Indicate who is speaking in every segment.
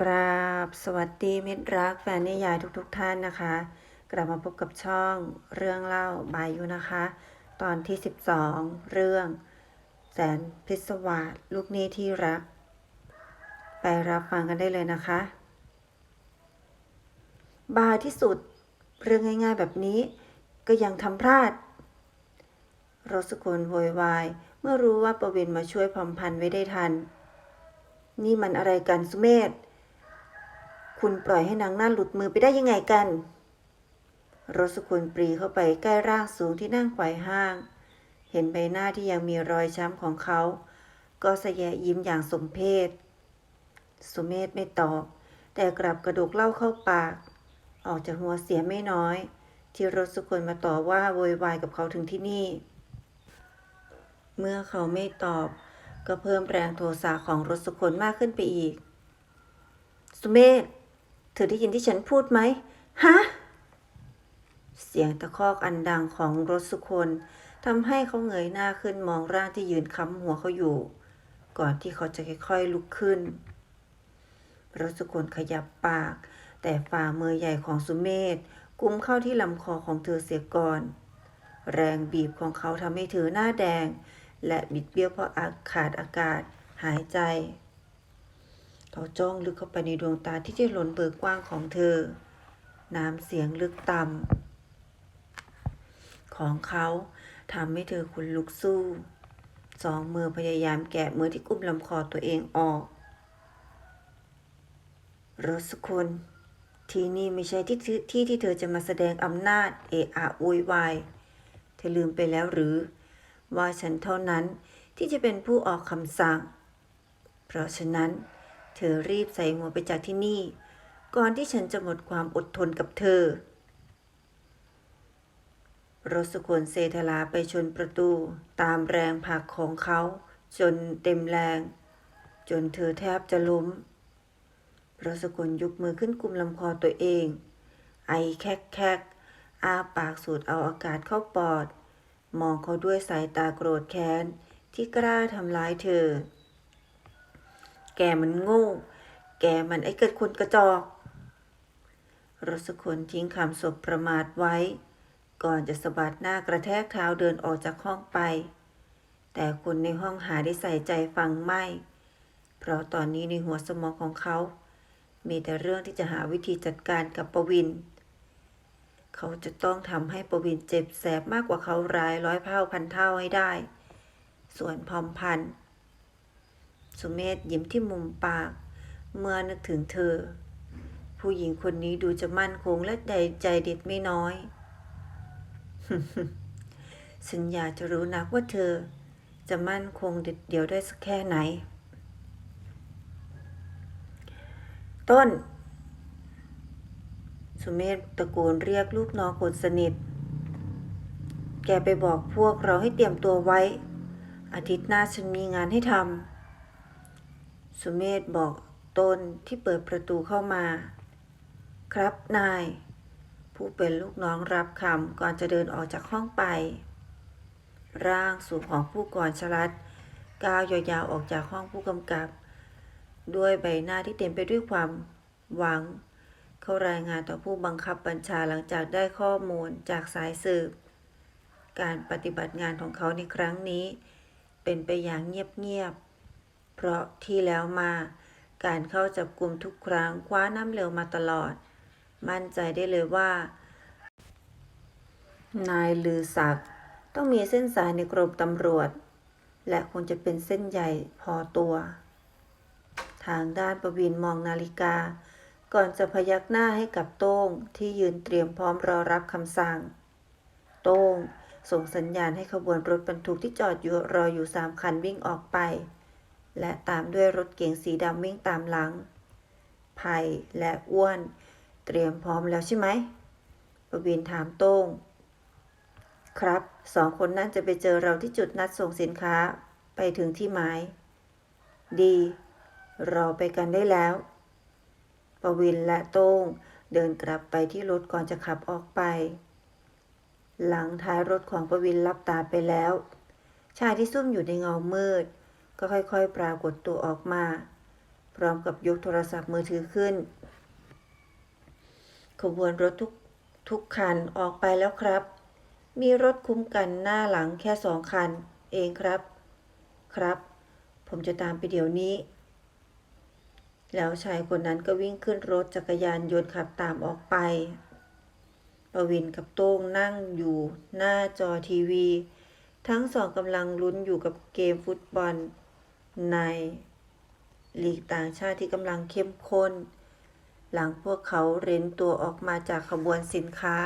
Speaker 1: กราบสวัสดีมิตรรักแฟนนิยายทุกๆทท่านนะคะ กลับมาพบกับช่องเรื่องเล่าบายยุนะคะ ตอนที่ 12 เรื่อง แสนพิศวาสลูกนี้ที่รัก ไปรับฟังกันได้เลยนะคะ บาที่สุดเรื่องง่ายๆแบบนี้ก็ยังทำพลาดรสกุลโวยวาย เมื่อรู้ว่าประวินมาช่วยพอมพันไว้ได้ทัน นี่มันอะไรกันสุเมธ คุณปล่อยให้นางนั่นหลุดมือไปได้ยังไงกัน รสกุลปรีเข้าไปใกล้ร่างสูงที่นั่งไขว่ห้าง เห็นใบหน้าที่ยังมีรอยช้ำของเขา ก็สแยะยิ้มอย่างสมเพชสุเมธไม่ตอบ แต่กลับกระดูกเล่าเข้าปาก ออกจากหัวเสียไม่น้อย ที่รสกุลมาต่อว่าโวยวายกับเขาถึงที่นี่ เมื่อเขาไม่ตอบ ก็เพิ่มแรงโทสะของรสกุลมากขึ้นไปอีก สุเมธ เธอได้ยินที่ฉันพูดไหม ฮะ เสียงตะคอกอันดังของรถสุคนทำให้เขาเงยหน้าขึ้นมองร่างที่ยืนค้ำหัวเขาอยู่ ก่อนที่เขาจะค่อยๆลุกขึ้น รถสุคนขยับปาก แต่ฝ่ามือใหญ่ของสุเมธกุมเข้าที่ลำคอของเธอเสียก่อน แรงบีบของเขาทำให้เธอหน้าแดง และบิดเบี้ยวเพราะอาขาดอากาศ หายใจ เขาจ้องลึกเข้าไปในดวงตาที่จะหล้นเบิกกว้างของเธอ น้ำเสียงลึกต่ำของเขาทำให้เธอขุนลุกสู้ สองมือพยายามแกะมือที่กุมลำคอตัวเองออกรสกุลที่นี่ไม่ใช่ที่ที่ที่ที่เธอจะมาแสดงอำนาจเอะอะโวยวาย เธอลืมไปแล้วหรือ ว่าฉันเท่านั้นที่จะเป็นผู้ออกคำสั่ง เพราะฉะนั้น เธอรีบใส่หัวไปจากที่นี่ ก่อนที่ฉันจะหมดความอดทนกับเธอ รสุคนเซธลาไปชนประตูตามแรงผลักของเขา จนเต็มแรง จนเธอแทบจะล้มรถสุคนยกมือขึ้นกุมลำคอตัวเอง ไอแคกแคกอ้าปากสูดเอาอากาศเข้าปอด มองเขาด้วยสายตาโกรธแค้นที่กล้าทำร้ายเธอ แกมันโง่ แกมันไอ้เกิดคนกระจอกรสคนทิ้งคำศพประมาทไว้ ก่อนจะสะบัดหน้ากระแทกเท้าเดินออกจากห้องไป แต่คนในห้องหาได้ใส่ใจฟังไม่ เพราะตอนนี้ในหัวสมองของเขา มีแต่เรื่องที่จะหาวิธีจัดการกับประวิน เขาจะต้องทำให้ประวินเจ็บแสบมากกว่าเขาร้ายร้อยเท่าพันเท่าให้ได้ ส่วนพอมพันธ์ สุเมธยิ้มที่มุมปาก เมื่อนึกถึงเธอ ผู้หญิงคนนี้ดูจะมั่นคงและใจใจเด็ดไม่น้อยฉันอยาจะรู้นักว่าเธอ จะมั่นคงเด็ดเดียวได้สักแค่ไหน ต้น สุเมธตะโกนเรียกลูกน้องคนสนิท แกไปบอกพวกเราให้เตรียมตัวไว้อาทิตย์หน้าฉันมีงานให้ทำ สุเมธบอกตนที่เปิดประตูเข้ามา ครับนาย ผู้เป็นลูกน้องรับคำก่อนจะเดินออกจากห้องไป ร่างสูงของผู้ก่อนชลัดก้าวยาวๆออกจากห้องผู้กำกับ ด้วยใบหน้าที่เต็มไปด้วยความหวัง เขารายงานต่อผู้บังคับบัญชาหลังจากได้ข้อมูลจากสายสืบ การปฏิบัติงานของเขาในครั้งนี้ เป็นไปอย่างเงียบๆ เพราะที่แล้วมา การเข้าจับกลุ่มทุกครั้งคว้าน้ำเร็วมาตลอด มั่นใจได้เลยว่า นายลือศักดิ์ต้องมีเส้นสายในกรมตำรวจ และคงจะเป็นเส้นใหญ่พอตัว ทางด้านประวินมองนาฬิกา ก่อนจะพยักหน้าให้กับโต้งที่ยืนเตรียมพร้อมรอรับคำสั่ง โต้งส่งสัญญาณให้ขบวนรถบรรทุกที่จอดอยู่รออยู่สามคันวิ่งออกไป และตามด้วยรถเก๋งสีดำวิ่งตามหลังไผ่และอ้วน เตรียมพร้อมแล้วใช่ไหมประวินถามโต้ง ครับ สองคนนั้นจะไปเจอเราที่จุดนัดส่งสินค้าไปถึงที่หมาย ดี เราไปกันได้แล้วประวินและโต้งเดินกลับไปที่รถก่อนจะขับออกไป หลังท้ายรถของประวินลับตาไปแล้ว ชายที่ซุ่มอยู่ในเงามืด ก็ค่อยๆ ปรากฏตัวออกมา พร้อมกับยกโทรศัพท์มือถือขึ้น ขบวนรถทุกทุกคันออกไปแล้วครับ มีรถคุ้มกันหน้าหลังแค่สองคัน เองครับ ครับ ผมจะตามไปเดี๋ยวนี้ แล้วชายคนนั้นก็วิ่งขึ้นรถจักรยานยนต์ขับตามออกไปประวินกับโต้งนั่งอยู่หน้าจอทีวี ทั้งสองกำลังลุ้นอยู่กับเกมฟุตบอล ในหลีกต่างชาติที่กำลังเข้มข้น หลังพวกเขาเร้นตัวออกมาจากขบวนสินค้า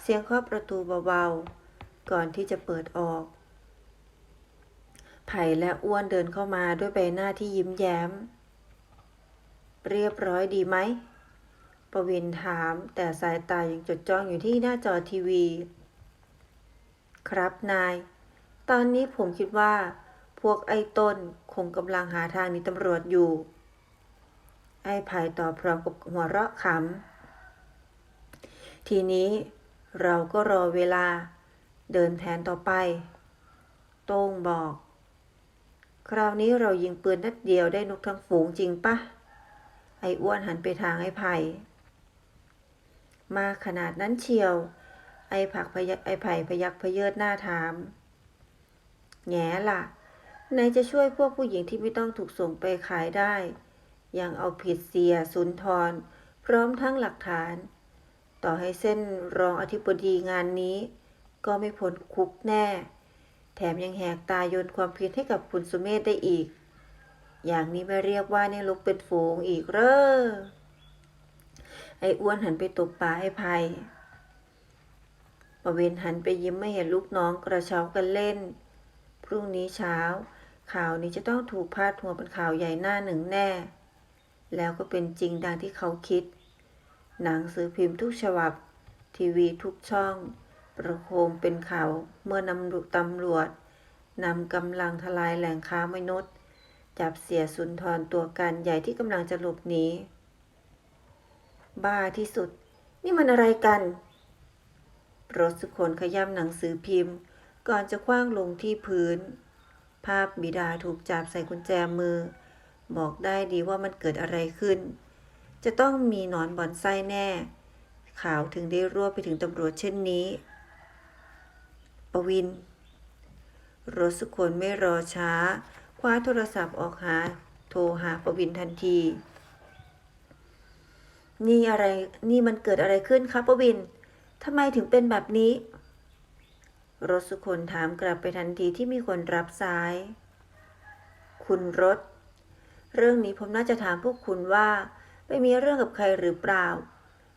Speaker 1: เสียงเคาะประตูเบาๆ ก่อนที่จะเปิดออก ไผ่และอ้วนเดินเข้ามาด้วยใบหน้าที่ยิ้มแย้ม เรียบร้อยดีไหมประวินถามแต่สายตายังจดจ้องอยู่ที่หน้าจอทีวี ครับนาย ตอนนี้ผมคิดว่า วกไอ้ต้นคงกำลังหาทางหนีตำรวจอยู่ ไอ้ไผ่ตอบพร้อมกับหัวเราะขำ ทีนี้เราก็รอเวลาเดินแผนต่อไป โต้งบอก คราวนี้เรายิงปืนนัดเดียวได้นกทั้งฝูงจริงปะ ไอ้อ้วนหันไปทางไอ้ไผ่มาขนาดนั้นเชียว ไอ้ผักพยักไอ้ไผ่พยักพเยิดหน้าถาม แง่ล่ะ ไหนจะช่วยพวกผู้หญิงที่ไม่ต้องถูกส่งไปขายได้ ยังเอาผิดเสียสุนทร พร้อมทั้งหลักฐาน ต่อให้เส้นรองอธิบดีงานนี้ ก็ไม่พ้นคุกแน่ แถมยังแหกตาโยนความผิดให้กับคุณสุเมธได้อีก อย่างนี้ไม่เรียกว่าเนี่ยลุกเป็นฝูงอีกเหรอไอ้อ้วนหันไปตบปาให้ภัยประเวนหันไปยิ้มไม่เห็นลูกน้องกระเช้ากันเล่น พรุ่งนี้เช้า ข่าวนี้จะต้องถูกพาดหัวเป็นข่าวใหญ่หน้าหนึ่งแน่ แล้วก็เป็นจริงดังที่เขาคิด หนังสือพิมพ์ทุกฉบับ ทีวีทุกช่อง ประโคมเป็นข่าวเมื่อนำตำรวจนำกำลังทลายแหล่งค้ามนุษย์ จับเสียสุนทรตัวการใหญ่ที่กำลังจะหลบหนีบ้าที่สุด นี่มันอะไรกันรถสุคนขย้ำหนังสือพิมพ์ ก่อนจะคว้างลงที่พื้น ภาพบิดาถูกจับใส่กุญแจมือ บอกได้ดีว่ามันเกิดอะไรขึ้น จะต้องมีหนอนบอนไส้แน่ ข่าวถึงได้รั่วไปถึงตำรวจเช่นนี้ปวินรสุคนไม่รอช้า คว้าโทรศัพท์ออกหา โทรหาปวินทันที นี่อะไร นี่มันเกิดอะไรขึ้นครับปวินทำไมถึงเป็นแบบนี้ รถสุคนถามกลับไปทันทีที่มีคนรับสาย คุณรถ เรื่องนี้ผมน่าจะถามพวกคุณว่าไปมีเรื่องกับใครหรือเปล่า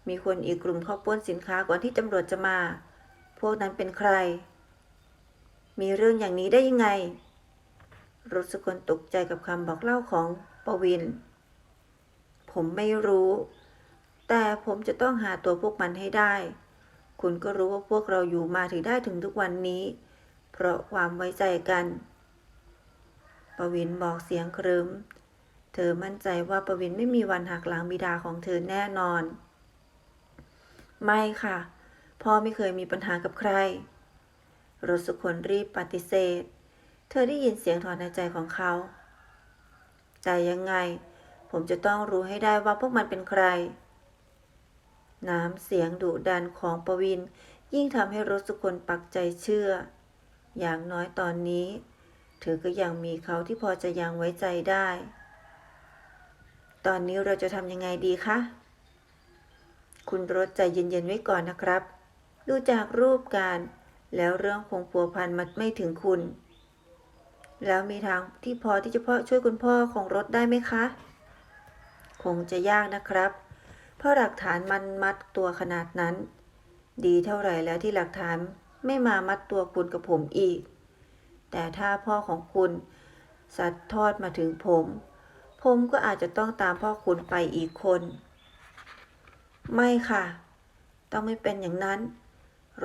Speaker 1: มีคนอีกกลุ่มเข้าปล้นสินค้าก่อนที่ตำรวจจะมา พวกนั้นเป็นใคร มีเรื่องอย่างนี้ได้ยังไง รถสุคนตกใจกับคำบอกเล่าของปวิน ผมไม่รู้ แต่ผมจะต้องหาตัวพวกมันให้ได้ คุณก็รู้ว่าพวกเราอยู่มาถึงได้ถึงทุกวันนี้ เพราะความไว้ใจกันปวินบอกเสียงครึ้ม เธอมั่นใจว่าปวินไม่มีวันหักหลังบิดาของเธอแน่นอน ไม่ค่ะ พ่อไม่เคยมีปัญหากับใคร รสสุคนรีบปฏิเสธ เธอได้ยินเสียงถอนหายใจของเขา แต่ยังไง ผมจะต้องรู้ให้ได้ว่าพวกมันเป็นใคร น้ำเสียงดุดันของปวิน ยิ่งทำให้รสสุคนปักใจเชื่อ อย่างน้อยตอนนี้ เธอก็ยังมีเขาที่พอจะยังไว้ใจได้ ตอนนี้เราจะทำยังไงดีคะ คุณรถใจเย็นๆไว้ก่อนนะครับ ดูจากรูปการ แล้วเรื่องคงพัวพันมันไม่ถึงคุณ แล้วมีทางที่พอที่จะพ่อช่วยคุณพ่อของรถได้ไหมคะ คงจะยากนะครับ เพราะหลักฐานมันมัดตัวขนาดนั้น ดีเท่าไหร่แล้วที่หลักฐานไม่มามัดตัวคุณกับผมอีก แต่ถ้าพ่อของคุณสัตว์ทอดมาถึงผม ผมก็อาจจะต้องตามพ่อคุณไปอีกคน ไม่ค่ะ ต้องไม่เป็นอย่างนั้น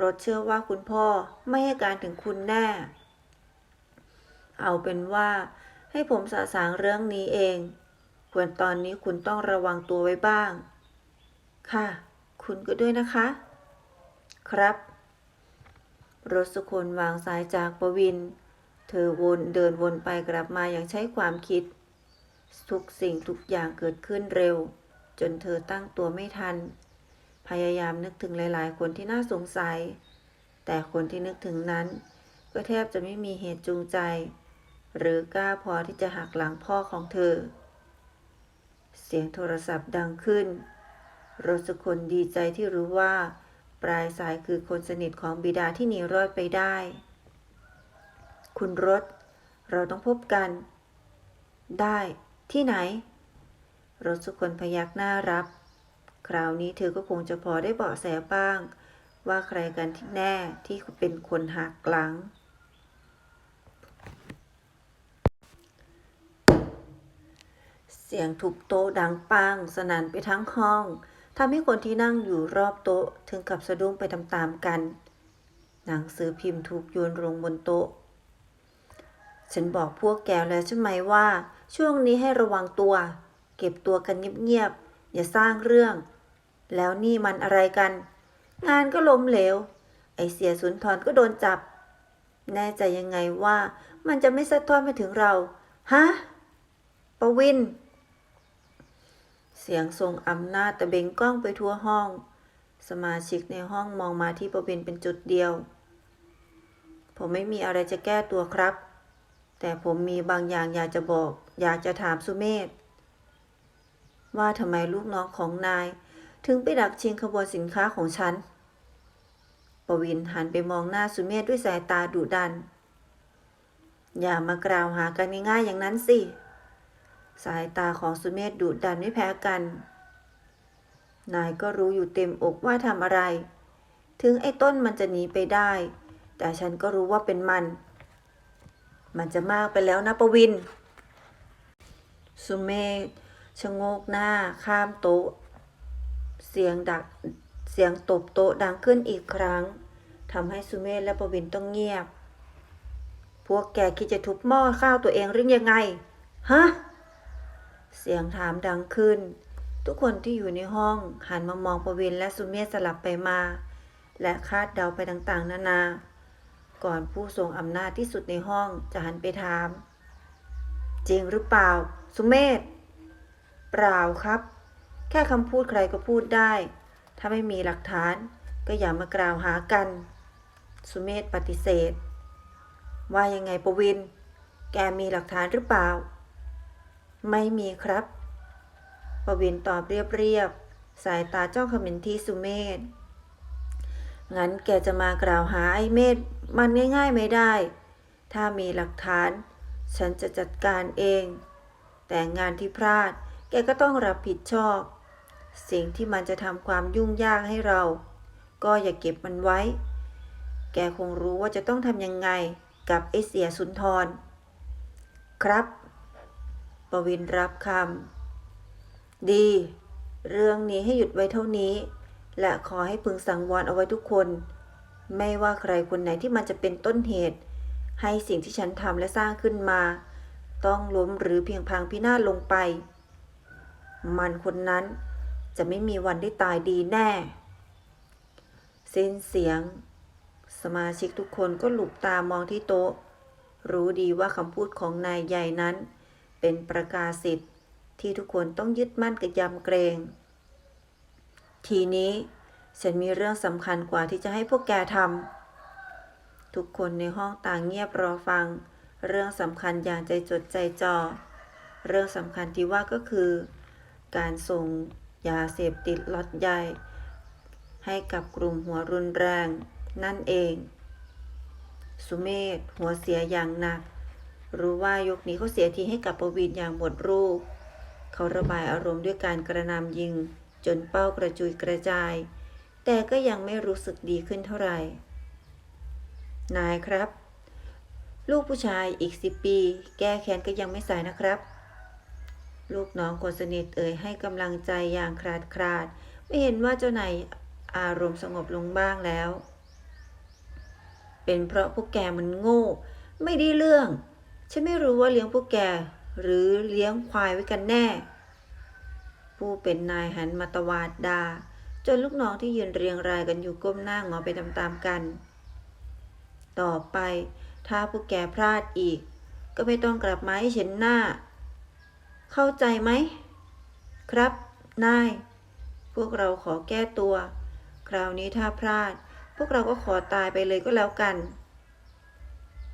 Speaker 1: รถเชื่อว่าคุณพ่อไม่ให้การถึงคุณแน่ เอาเป็นว่าให้ผมสาสางเรื่องนี้เอง ควรตอนนี้คุณต้องระวังตัวไว้บ้าง ค่ะ คุณก็ด้วยนะคะ ครับรถสุคนวางสายจากประวิน เธอวนเดินวนไปกลับมาอย่างใช้ความคิด ทุกสิ่งทุกอย่างเกิดขึ้นเร็ว จนเธอตั้งตัวไม่ทัน พยายามนึกถึงหลาย ๆ คนที่น่าสงสัย แต่คนที่นึกถึงนั้น ก็แทบจะไม่มีเหตุจูงใจ หรือกล้าพอที่จะหักหลังพ่อของเธอ เสียงโทรศัพท์ดังขึ้น รสคนดีใจที่รู้ว่า ปลายสายคือคนสนิทของบิดาที่หนีรอดไปได้ คุณรถ เราต้องพบกัน ได้ที่ไหนรถสุคนพยักหน้ารับ คราวนี้เธอก็คงจะพอได้เบาะแสบ้าง ว่าใครกันที่แน่ที่เป็นคนหักหลัง เสียงทุบโต๊ะดังปังสนั่นไปทั้งห้อง ทำให้คนที่นั่งอยู่รอบโต๊ะถึงกับสะดุ้งไปตามๆกัน หนังสือพิมพ์ถูกโยนลงบนโต๊ะ ฉันบอกพวกแกแล้วใช่ไหมว่า ช่วงนี้ให้ระวังตัว เก็บตัวกันเงียบๆ อย่าสร้างเรื่อง แล้วนี่มันอะไรกัน งานก็ล้มเหลว ไอเสียสุนทรก็โดนจับ แน่ใจยังไงว่ามันจะไม่สะท้อนมาถึงเรา ฮะ ประวิน เสียงทรงอำนาจตะเบงกล้องไปทั่วห้อง สมาชิกในห้องมองมาที่ปวินเป็นจุดเดียว ผมไม่มีอะไรจะแก้ตัวครับ แต่ผมมีบางอย่างอยากจะบอก อยากจะถามสุเมธว่าทำไมลูกน้องของนาย ถึงไปดักชิงขบวนสินค้าของฉัน ปวินหันไปมองหน้าสุเมธด้วยสายตาดุดัน อย่ามากล่าวหากันง่ายๆอย่างนั้นสิ สายตาของสุเมธดุดันไม่แพ้กัน นายก็รู้อยู่เต็มอกว่าทำอะไร ถึงไอ้ต้นมันจะหนีไปได้ แต่ฉันก็รู้ว่าเป็นมัน มันจะมากไปแล้วนะปวิน สุเมธชะโงกหน้าข้ามโต๊ะ เสียงดักเสียงตบโต๊ะดังขึ้นอีกครั้งทำให้สุเมธและปวินต้องเงียบ พวกแกคิดจะทุบหม้อข้าวตัวเองหรือยังไง ฮะ เสียงถามดังขึ้น ทุกคนที่อยู่ในห้องหันมามองปวินและสุเมธสลับไปมา และคาดเดาไปต่างๆ นานา ก่อนผู้ทรงอำนาจที่สุดในห้องจะหันไปถาม จริงหรือเปล่า สุเมธเปล่าครับ แค่คำพูดใครก็พูดได้ ถ้าไม่มีหลักฐานก็อย่ามากล่าวหากัน สุเมธปฏิเสธ ว่ายังไงปวิน แกมีหลักฐานหรือเปล่า ไม่มีครับปวินตอบเรียบๆ สายตาจ้องขมินที่สุเมธงั้นแกจะมากล่าวหาไอ้เมธมันง่ายๆไม่ได้ ถ้ามีหลักฐาน ฉันจะจัดการเอง แต่งานที่พลาด แกก็ต้องรับผิดชอบ สิ่งที่มันจะทำความยุ่งยากให้เรา ก็อย่าเก็บมันไว้ แกคงรู้ว่าจะต้องทำยังไงกับไอเสียสุนทร ครับ ปวินรับคำ ดี เรื่องนี้ให้หยุดไว้เท่านี้ และขอให้พึงสังวรเอาไว้ทุกคน ไม่ว่าใครคนไหนที่มันจะเป็นต้นเหตุ ให้สิ่งที่ฉันทำและสร้างขึ้นมา ต้องล้มหรือเพียงพังพินาศลงไป มันคนนั้นจะไม่มีวันได้ตายดีแน่ สิ้นเสียง สมาชิกทุกคนก็หลุบตามองที่โต๊ะ รู้ดีว่าคำพูดของนายใหญ่นั้น เป็นประกาศสิทธิ์ที่ทุกคนต้องยึดมั่นกับยำเกรง ทีนี้ฉันมีเรื่องสำคัญกว่าที่จะให้พวกแกทำทุกคนในห้องต่างเงียบรอฟัง เรื่องสำคัญอย่างใจจดใจจ่อเรื่องสำคัญที่ว่าก็คือ การส่งยาเสพติดล็อตใหญ่ ให้กับกลุ่มหัวรุนแรง นั่นเอง สุเมธหัวเสียอย่างหนัก รู้ว่ายกนี้เขาเสียทีให้กับปวินอย่างหมดรูป เขาระบายอารมณ์ด้วยการกระนำยิง จนเป้ากระจุยกระจาย แต่ก็ยังไม่รู้สึกดีขึ้นเท่าไหร่ นายครับ ลูกผู้ชายอีกสิบปี แก้แค้นก็ยังไม่สายนะครับ ลูกน้องคนสนิทเอ่ยให้กำลังใจอย่างคราดคราด ไม่เห็นว่าเจ้านายอารมณ์สงบลงบ้างแล้ว เป็นเพราะพวกแกมันโง่ ไม่ได้เรื่อง ฉันไม่รู้ว่าเลี้ยงพวกแก หรือเลี้ยงควายไว้กันแน่ ผู้เป็นนายหันมาตวาดดา จนลูกน้องที่ยืนเรียงรายกันอยู่ก้มหน้างอไปตามๆกัน ต่อไป ถ้าพวกแกพลาดอีก ก็ไม่ต้องกลับมาให้เห็นหน้า เข้าใจไหม ครับ นาย พวกเราขอแก้ตัว คราวนี้ถ้าพลาด พวกเราก็ขอตายไปเลยก็แล้วกัน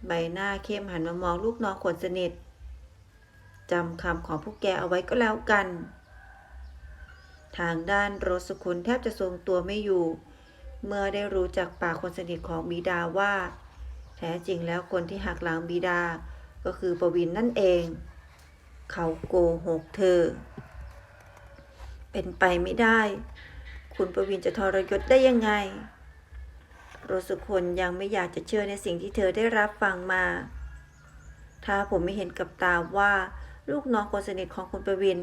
Speaker 1: ใบหน้าเข้มหันมามองลูกน้องคนสนิทจำคำของพวกแกเอาไว้ก็แล้วกัน ทางด้านโรสกุลแทบจะทรงตัวไม่อยู่ เมื่อได้รู้จากปากคนสนิทของบิดาว่า แท้จริงแล้วคนที่หักหลังบิดาก็คือประวินนั่นเอง เขาโกหกเธอ เป็นไปไม่ได้ คุณประวินจะทรยศได้ยังไง รสุคนยังไม่อยากจะเชื่อในสิ่งที่เธอได้รับฟังมา ถ้าผมไม่เห็นกับตาว่า ลูกน้องคนสนิทของคุณประวิน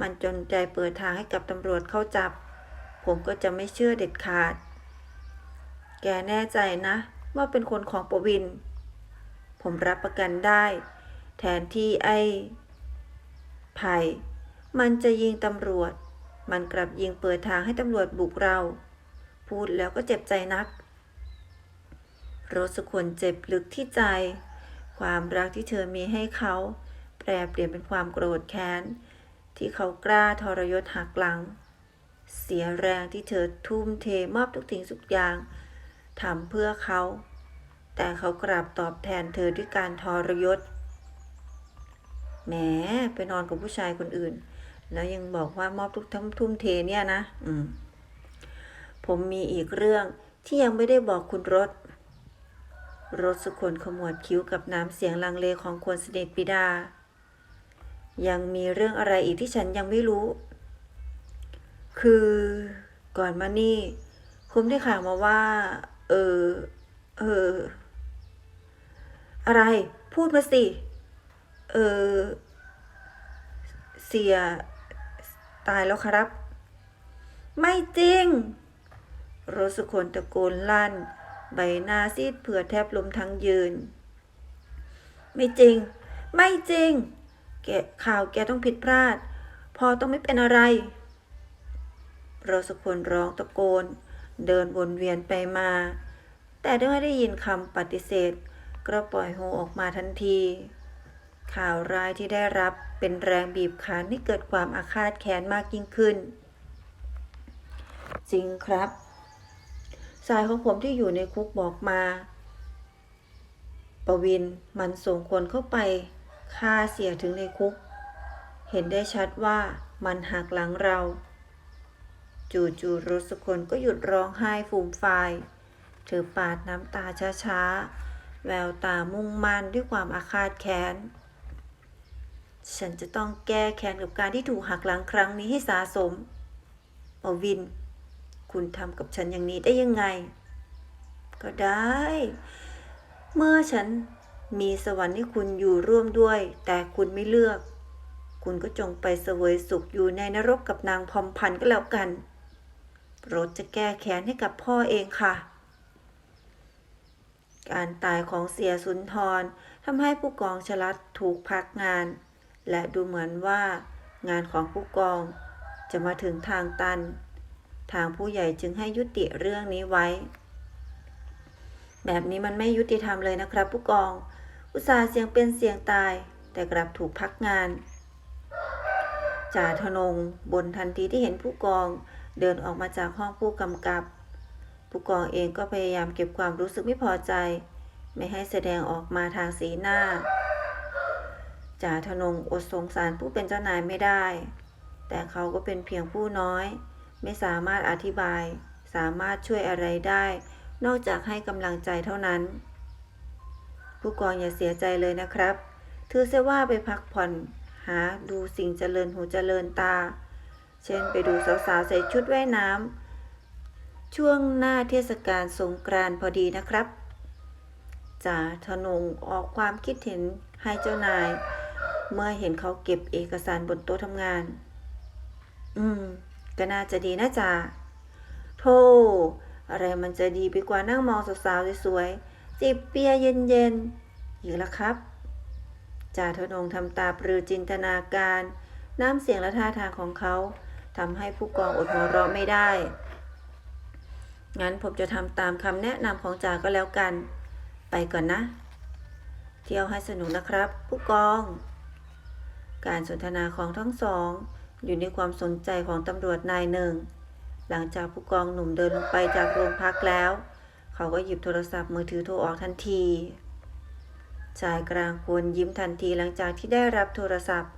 Speaker 1: มันจนใจเปิดทางให้กับตำรวจเข้าจับ ผมก็จะไม่เชื่อเด็ดขาด แกแน่ใจนะ ว่าเป็นคนของประวิน ผมรับประกันได้ แทนที่ไอ้ไผ่มันจะยิงตำรวจ มันกลับยิงเปิดทางให้ตำรวจบุกเรา พูดแล้วก็เจ็บใจนัก รสควรเจ็บลึกที่ใจ ความรักที่เธอมีให้เขา แปรเปลี่ยนเป็นความโกรธแค้น ที่เขากล้าทรยศหักหลัง เสียแรงที่เธอทุ่มเทมอบทุกสิ่งทุกอย่างทำเพื่อเขา แต่เขากลับตอบแทนเธอด้วยการทรยศแหมไปนอนกับผู้ชายคนอื่น แล้วยังบอกว่ามอบทุกทั้งทุ่มเทเนี่ยนะ อืมผมมีอีกเรื่องที่ยังไม่ได้บอกคุณรถ รถสุคนขมวดคิ้วกับน้ำเสียงลังเลของควนสนิทปิดา ยังมีเรื่องอะไรอีกที่ฉันยังไม่รู้ คือก่อนมานี่ผมได้ข่าวมาว่า เออ เออ อะไร พูดมาสิ เออ เสีย ตายแล้วครับ ไม่จริง รสคนตะโกนลั่น ใบหน้าซีดเผือดแทบลมทั้งยืน ไม่จริง ไม่จริง แกข่าวแกต้องผิดพลาด พอต้องไม่เป็นอะไรรสคนร้องตะโกน เดินวนเวียนไปมา แต่ด้ไม่ได้ยินคำปฏิเสธ ก็ปล่อยโฮออกมาทันที ข่าวร้ายที่ได้รับเป็นแรงบีบคั้นให้เกิดความอาฆาตแค้นมากยิ่งขึ้น จริงครับ สายของผมที่อยู่ในคุกบอกมา ประวินมันส่งคนเข้าไปฆ่าเสียถึงในคุก เห็นได้ชัดว่ามันหักหลังเรา จู่ๆรสคนก็หยุดร้องไห้ฟูมฟายเธอปาดน้ำตาช้าๆ แววตามุ่งมั่นด้วยความอาฆาตแค้น ฉันจะต้องแก้แค้นกับการที่ถูกหักหลังครั้งนี้ให้สาสมอวิน คุณทำกับฉันอย่างนี้ได้ยังไง ก็ได้ เมื่อฉันมีสวรรค์ให้คุณอยู่ร่วมด้วย แต่คุณไม่เลือก คุณก็จงไปเสวยสุขอยู่ในนรกกับนางพรหมพันธ์ก็แล้วกันรถจะแก้แค้นให้กับพ่อเองค่ะ การตายของเสียสุนทรทำให้ผู้กองชลัดถูกพักงาน และดูเหมือนว่า งานของผู้กองจะมาถึงทางตัน ทางผู้ใหญ่จึงให้ยุติเรื่องนี้ไว้ แบบนี้มันไม่ยุติธรรมเลยนะครับ ผู้กอง อุตส่าห์เสียงเป็นเสียงตาย แต่กลับถูกพักงาน จ่าธนงบนทันทีที่เห็นผู้กองเดินออกมาจากห้องผู้กำกับ ผู้กองเองก็พยายามเก็บความรู้สึกไม่พอใจ ไม่ให้แสดงออกมาทางสีหน้า จ่าธนงอดสงสารผู้เป็นเจ้านายไม่ได้ แต่เขาก็เป็นเพียงผู้น้อย ไม่สามารถอธิบาย สามารถช่วยอะไรได้ นอกจากให้กำลังใจเท่านั้น ผู้กองอย่าเสียใจเลยนะครับ ถือเสว่าไปพักผ่อน หาดูสิ่งเจริญหูเจริญตา เช่นไปดูสาวๆใส่ชุดว่ายน้ำช่วงหน้าเทศกาลสงกรานต์พอดีนะครับจ่าธนงออกความคิดเห็นให้เจ้านาย เมื่อเห็นเขาเก็บเอกสารบนโต๊ะทำงาน อืม ก็น่าจะดีนะจ่าโธ่อะไรมันจะดีไปกว่านั่งมองสาวๆสวยๆจิบเบียร์เย็นๆอีกแล้วครับจ่าธนงทำตาปรือจินตนาการ น้ำเสียงและท่าทางของเขาทำให้ผู้กองอดหัวเราะไม่ได้ งั้นผมจะทำตามคำแนะนำของจ่าก็แล้วกัน ไปก่อนนะ เที่ยวให้สนุกนะครับ ผู้กอง การสนทนาของทั้งสอง อยู่ในความสนใจของตำรวจนายหนึ่ง หลังจากผู้กองหนุ่มเดินลงไปจากโรงพักแล้ว เขาก็หยิบโทรศัพท์มือถือโทรออกทันที ชายกลางคนยิ้มทันทีหลังจากที่ได้รับโทรศัพท์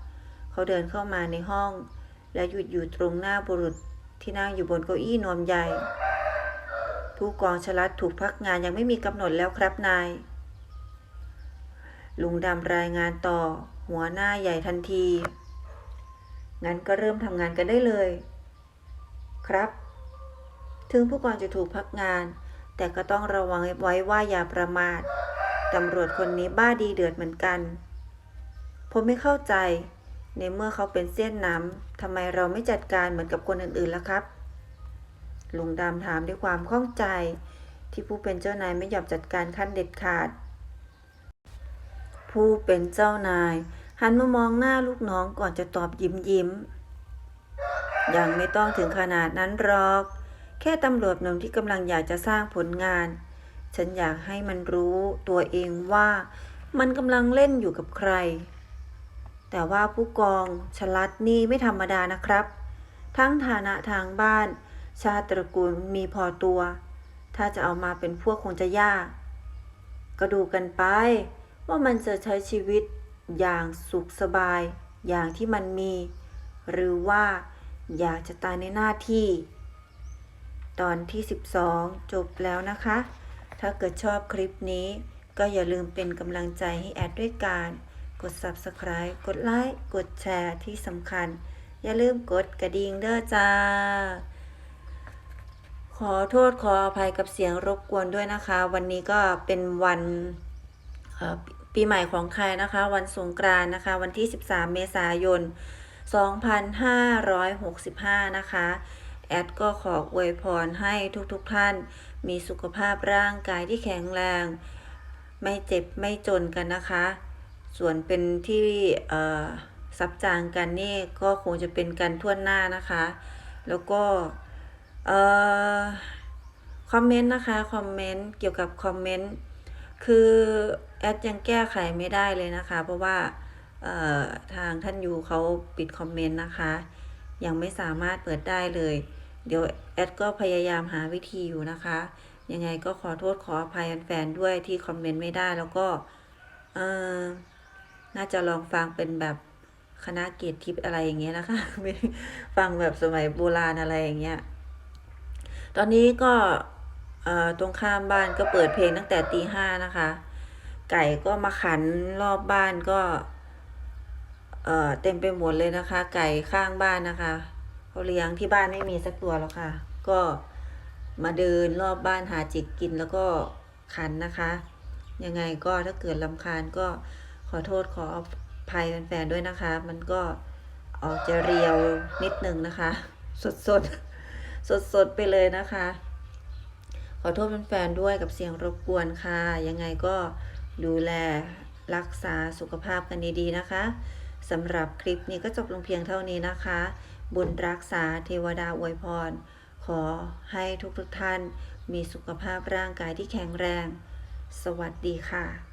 Speaker 1: เขาเดินเข้ามาในห้อง และหยุดอยู่ตรงหน้าบุรุษที่นั่งอยู่บนเก้าอี้นวมใหญ่ ผู้กองชลัดถูกพักงานยังไม่มีกำหนดแล้วครับนาย ลุงดำรายงานต่อ หัวหน้าใหญ่ทันที งั้นก็เริ่มทำงานกันได้เลย ครับ ถึงผู้กองจะถูกพักงาน แต่ก็ต้องระวังไว้ว่าอย่าประมาทตำรวจคนนี้บ้าดีเดือดเหมือนกัน ผมไม่เข้าใจ ในเมื่อเขาเป็นเส้นน้ำทำไมเราไม่จัดการเหมือนกับคนอื่นๆล่ะครับ ลุงดำถามด้วยความข้องใจ ที่ผู้เป็นเจ้านายไม่ยอมจัดการขั้นเด็ดขาด ผู้เป็นเจ้านาย หันมามองหน้าลูกน้องก่อนจะตอบยิ้มยิ้ม ยังไม่ต้องถึงขนาดนั้นหรอก แค่ตำรวจหนุ่มที่กำลังอยากจะสร้างผลงาน ฉันอยากให้มันรู้ตัวเองว่ามันกำลังเล่นอยู่กับใคร แต่ว่าผู้กองชลัดนี่ไม่ธรรมดานะครับ ทั้งฐานะทางบ้าน ชาติตระกูลมีพอตัว ถ้าจะเอามาเป็นพวกคงจะยาก ก็ดูกันไปว่ามันจะใช้ชีวิต อย่างสุขสบาย อย่างที่มันมี หรือว่าอยากจะตายในหน้าที่ ตอนที่ 12 จบแล้วนะคะ ถ้าเกิดชอบคลิปนี้ ก็อย่าลืมเป็นกำลังใจให้แอดด้วยการ กด Subscribe กดไลค์กดแชร์ที่สำคัญ อย่าลืมกดกระดิ่งเด้อจ้า ขอโทษขออภัยกับเสียงรบกวนด้วยนะคะ วันนี้ก็เป็นวันเปีใหม่ของไทยนะคะ วันสงกรานต์นะคะ วันที่ 13 เมษายน 2565 นะคะ แอดก็ขออวยพรให้ทุกๆทท่าน มีสุขภาพร่างกายที่แข็งแรง ไม่เจ็บไม่จนกันนะคะ ส่วนเป็นที่ซับจางกันนี่ก็คงจะเป็นกันทั่วหน้านะคะ แล้วก็คอมเมนต์นะคะ คอมเมนต์ เกี่ยวกับคอมเมนต์ คือ แอดยังแก้ไขไม่ได้เลยนะคะ เพราะว่าทางท่านยูเขาปิดคอมเมนต์นะคะ ยังไม่สามารถเปิดได้เลย เดี๋ยวแอดก็พยายามหาวิธีอยู่นะคะ ยังไงก็ขอโทษขออภัยแฟนๆด้วยที่คอมเมนต์ไม่ได้แล้วก็น่าจะลองฟังเป็นแบบคณะเกียรติทิพย์อะไรอย่างเงี้ยนะคะไม่ฟังแบบสมัยโบราณอะไรอย่างเงี้ย ตอนนี้ก็ตรงข้ามบ้านก็เปิดเพลงตั้งแต่ตีห้านะคะ ไก่ก็มาขันรอบบ้านก็ เอ่อเต็มไปหมดเลยนะคะ ไก่ข้างบ้านนะคะเขาเลี้ยงที่บ้านไม่มีสักตัวหรอกค่ะ ก็มาเดินรอบบ้านหาจิกกินแล้วก็ขันนะคะ ยังไงก็ถ้าเกิดลำคาญก็ขอโทษขออภัยแฟนๆด้วยนะคะ มันก็ออกจะเรียวนิดนึงนะคะ สดสดสดสดไปเลยนะคะ ขอโทษแฟนๆด้วยกับเสียงรบกวนค่ะ ยังไงก็ ดูแลรักษาสุขภาพกันดีๆนะคะสำหรับคลิปนี้ก็จบลงเพียงเท่านี้นะคะ บุญรักษาเทวดาอวยพร ขอให้ทุกๆท่านมีสุขภาพร่างกายที่แข็งแรง สวัสดีค่ะ